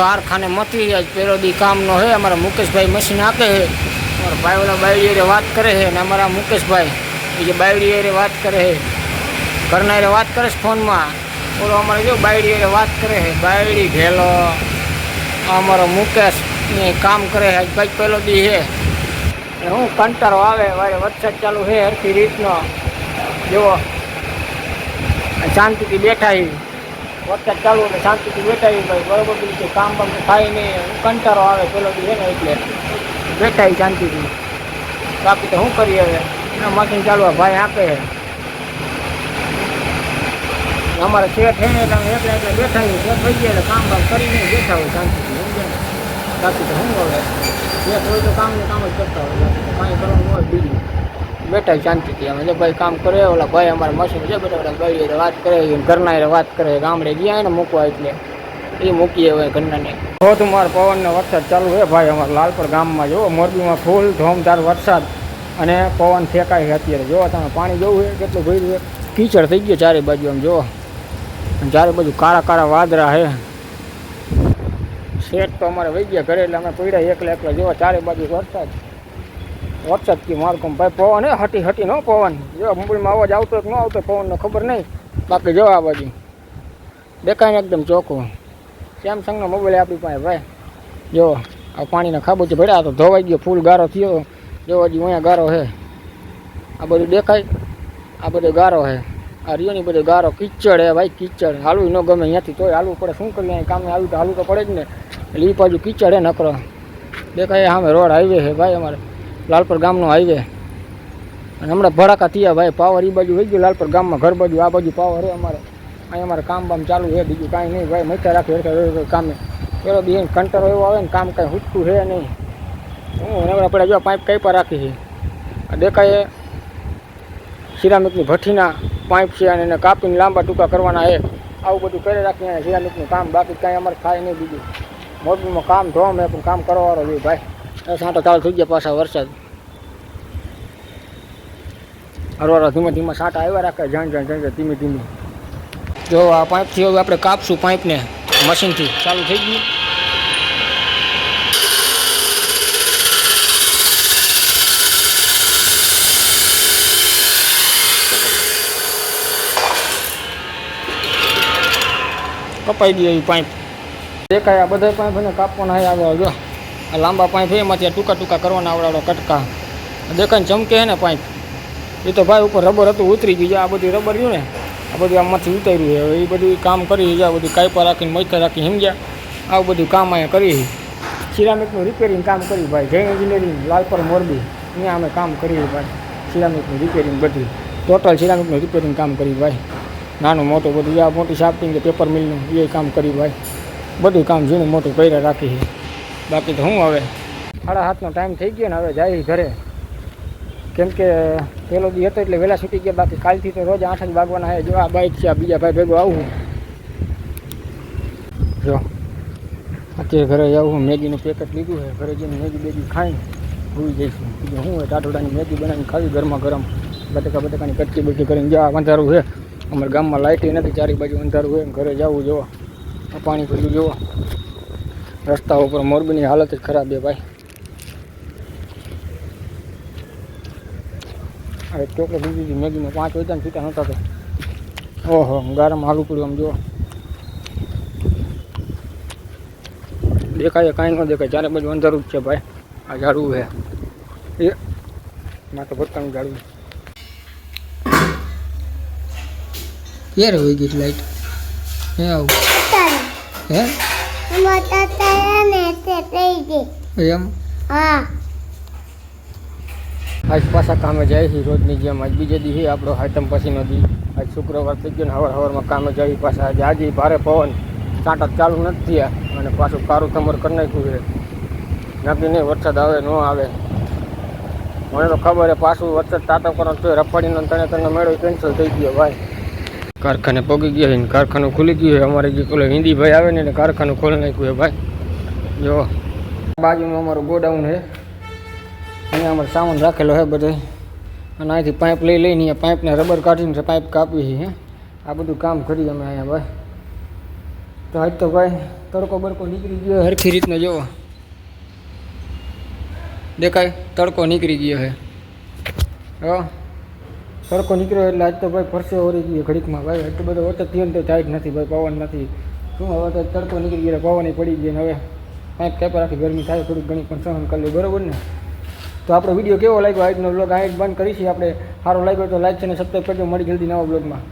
કારખાને જાય પેલો દી કામનો હે. અમારા મુકેશભાઈ મશીન આપે છે અમારા ભાઈ ઓલા બાયડી વાત કરે છે અને અમારા મુકેશભાઈ એ જે બાયડી હારે વાત કરે છે ઘરના હારે વાત કરે છે ફોનમાં. ઓલો અમારે જો બાયડી હારે વાત કરે છે બાયડી ઘેલો. અમારો મુકેશ ને કામ કરે છે ભાઈ પેલો દી છે હું કંટાળો આવે, વારે વરસાદ ચાલુ છે હરખી રીતનો. જુઓ. શાંતિથી બેઠા છીએ વરસાદ ચાલુ એટલે શાંતિથી બેઠા છીએ ભાઈ. બરોબર રીતે કામ બામ થાય નહીં. કંટાળો આવે પેલો દી છે ને એટલે. બેઠા છીએ શાંતિથી. બાકી તો શું કરીએ હવે? એના મશીન ચાલુ આ ભાઈ આપે. અમારે શેઠ છે ને એટલે એકલા એકલા બેઠા શેઠ થઈ ગયા એટલે કામ બામ કરીને બેઠા હોય શાંતિથી બાકી તો શું હવે? શેઠ હોય તો કામ ને કામ જ કરતા હોય. કાંઈ કરવાનું હોય બીજું. બેઠા શાંતિથી અમે ભાઈ કામ કરે, ઓલા ભાઈ અમારા મશીન છે બેઠા બધા ભાઈ વાત કરે ઘરના વાત કરે, ગામડે ગયા ને મૂકવા એટલે એ મૂકીએ હવે ઘરનાને. ધોધમાર પવનનો વરસાદ ચાલુ છે ભાઈ, અમારા લાલપર ગામમાં જુઓ મોરબીમાં ફૂલ ધોમધાર વરસાદ અને પવન ફેંકાય છે અત્યારે. જોવો તમે પાણી જોવું છે કેટલું ભર્યું છે કીચડ થઈ ગયો ચારે બાજુ આમ જોવો ચારે બાજુ કાળા કાળા વાદળા છે શેઠ તો અમારે વહી ગયા ઘરે, એટલે અમે પીડ્યા એકલા એકલા. જોવા ચારે બાજુ વરસાદ. વરસાદ કે મારકમ ભાઈ પવન હે, હટી હટી નો પવન. જો મુંબઈમાં અવાજ આવતો કે ન આવતો પવનનો ખબર નહીં. બાકી જો આ બાજુ. દેખાય ને એકદમ ચોખ્ખું. સેમસંગનો મોબાઈલ આપણી પાસે ભાઈ. જો, આ પાણીના ખાબોચી ભર્યા તો ધોવાઈ ગયો, ફૂલ ગારો થયો. જો હજી અહીંયા ગારો હે. આ બધું દેખાય. આ બધો ગારો હે. આ રિયોની બધો ગારો કિચડ હે ભાઈ, કિચડ. હાલવું ન ગમે અહીંયાથી તોય હાલવું પડે. શું કરીએ કામે આવ્યું તો હાલવું તો પડે જ ને. એટલે એ બાજુ કિચડ હે નકરો. દેખાય સામે રોડ હાઈવે છે ભાઈ અમારે. લાલપર ગામનો હાઈવે. અને હમણાં ભડાકા થયા ભાઈ પાવર એ બાજુ વહી ગયું, લાલપર ગામમાં ઘર બાજુ, આ બાજુ પાવર હોય અમારે. અહીં અમારે કામ બામ ચાલુ છે બીજું કાંઈ નહીં ભાઈ, મૈથા રાખે હેઠળ કામે. પેલો બી કંટરો એવો આવે ને, કામ કાંઈ હૂટતું છે નહીં. હું હમણાં આપણે જો પાઇપ કઈ રાખી છે. દેખાય સિરામિકની ભઠ્ઠીના પાઇપ છે અને એને કાપીને લાંબા ટૂંકા કરવાના એ આવું બધું કરી રાખીએ અને સિરામિકનું કામ બાકી કાંઈ અમારે થાય નહીં બીજું. મોરબીમાં કામ ધોમ એ પણ કામ કરવાવાળો જોઈએ ભાઈ. સાંટો ચાલુ થઈ ગયા પાછા વરસાદ. હરવારા ધીમે ધીમે સાટા આવ્યા રાખે, જાણ જાણ જાણ ધીમે ધીમે. જો આ પાઇપથી હવે આપણે કાપશું પાઇપને મશીનથી. ચાલુ થઈ ગયું. કપાઈ દઈએ એ પાઇપ. દેખાય આ બધા પાઇપ એને કાપવાના આવે, જો. આ લાંબા પાઇપ એમાંથી ટૂંકા ટૂંકા કરવાના આવડાવડો કટકા. દેખાય ચમકે છે ને પાઇપ. એ તો ભાઈ ઉપર રબર હતું, ઉતરી ગયું આ બધું રબર રહ્યું ને, આ બધું આમાંથી ઉતાર્યું હવે એ બધું કામ કરી ગયા બધું કાયપા રાખીને મચ્છર રાખી સમજ્યા આવું બધું કામ અહીંયા કરી સિરામિકનું રિપેરિંગ કામ કર્યું ભાઈ જૈન એન્જિનિયરિંગ લાલપર મોરબી, અહીંયા અમે કામ કરીએ ભાઈ, સિરામિકનું રિપેરિંગ બધું. ટોટલ સિરામિકનું રિપેરિંગ કામ કર્યું ભાઈ. નાનું મોટું બધું, આ મોટી શાફ્ટિંગ કે પેપર મિલનું એ કામ કર્યું ભાઈ. બધું કામ ઝીણું મોટું કર્યા રાખી બાકી તો હું હવે? સાડા સાતનો ટાઈમ થઈ ગયો ને, હવે જાય ઘરે. કેમ કે પેલો દી હતો એટલે વહેલા છૂટી ગયા, બાકી કાલથી તો રોજ આઠ જ વાગવાના છે. જો આ બાઈક છે, આ બીજા ભાઈ ભેગો આવું. જો, અત્યારે ઘરે આવું મેગીનું પેકેટ લીધું છે. ઘરે જઈને મેગી બેગી ખાઈને ભૂલી જઈશું. બીજું શું હોય ટાટોડાની મેગી બનાવીને ખાવી ઘરમાં ગરમ. બટાકા બટાકાની કટકી બટકી કરીને જ્યાં અંધારું છે. અમારા ગામમાં લાઇટી નથી, ચારે બાજુ અંધારું હોય ઘરે જવું જોવો પાણી પડ્યું જોવો રસ્તા ઉપર મોરબીની હાલત જ ખરાબ છે, ભાઈ. હવે ચોકલેટ લીધી હતી મેગીમાં પાંચ વાગ્યા ને છૂટા નહોતા તો ઓહો ગારામાં હાલું પડ્યું આમ જુઓ દેખાય કાંઈ ન દેખાય ચારે બાજુ અંધારું જ છે ભાઈ. આ ઝાડવું છે. એ માટે પોતાનું ઝાડવું ક્યારે હોય ગઈ લાઈટ? હે આવું? હે? એમ? હા. આજ પાછા કામે જાય છે, રોજની જેમ. આજ બીજે દિવસે આપણો હાઇટમ પછી નથી આજ શુક્રવાર થઈ ગયો ને હવાર હવારમાં કામે જાય પાછા. આજે આજે ભારે પવન. ચાંટા ચાલુ નથી થયા. અને પાછું કારું તમર કરી નાખ્યું છે. નક્કી નહીં, વરસાદ આવે, ન આવે. મને તો ખબર છે, પાછું વરસાદ તાતો કરો તો રફાડીનો તને તને મેળો કેન્સલ થઈ ગયો, ભાઈ. કારખાને પગી ગયા છે કારખાનું ખુલી ગયું છે. અમારે જે પેલો હિન્દી ભાઈ આવે ને એને કારખાનું ખોલી નાખ્યું છે, ભાઈ. જો બાજુમાં અમારું ગોડાઉન છે. અહીંયા અમારે સામાન રાખેલો છે બધે. અને અહીંથી પાઇપ લઈ લઈને અહીંયા પાઇપને રબર કાઢીને પાઇપ કાપી છે, હે. આ બધું કામ કરીએ અમે અહીંયા, ભાઈ. તો આજ તો, ભાઈ, તડકો બડકો નીકળી ગયો હરખી રીતનો જોવો દેખાય? તડકો નીકળી ગયો છે. હો. તડકો નીકળ્યો એટલે આજ તો, ભાઈ, પરસે ઓરી ગયો ઘડીકમાં, ભાઈ. એટલું બધો વચ્ચે થયો તો થાય નથી, ભાઈ, પવન નથી. શું હવે તો તડકો નીકળી ગયો પવન પડી ગયો ને હવે. કાંઈક કાંઈ રાખી ગરમી થાય થોડીક ઘણી, પણ સહન કરી લે, બરાબર ને? તો આપણો વીડિયો કેવો લાગ્યો? આજનો બ્લોગ આ બંધ કરીશું આપણે. સારો લાગ્યો તો લાઈક છે ને સબસ્ક્રાઈબ કરજો. મળી જલ્દી નવા બ્લોગમાં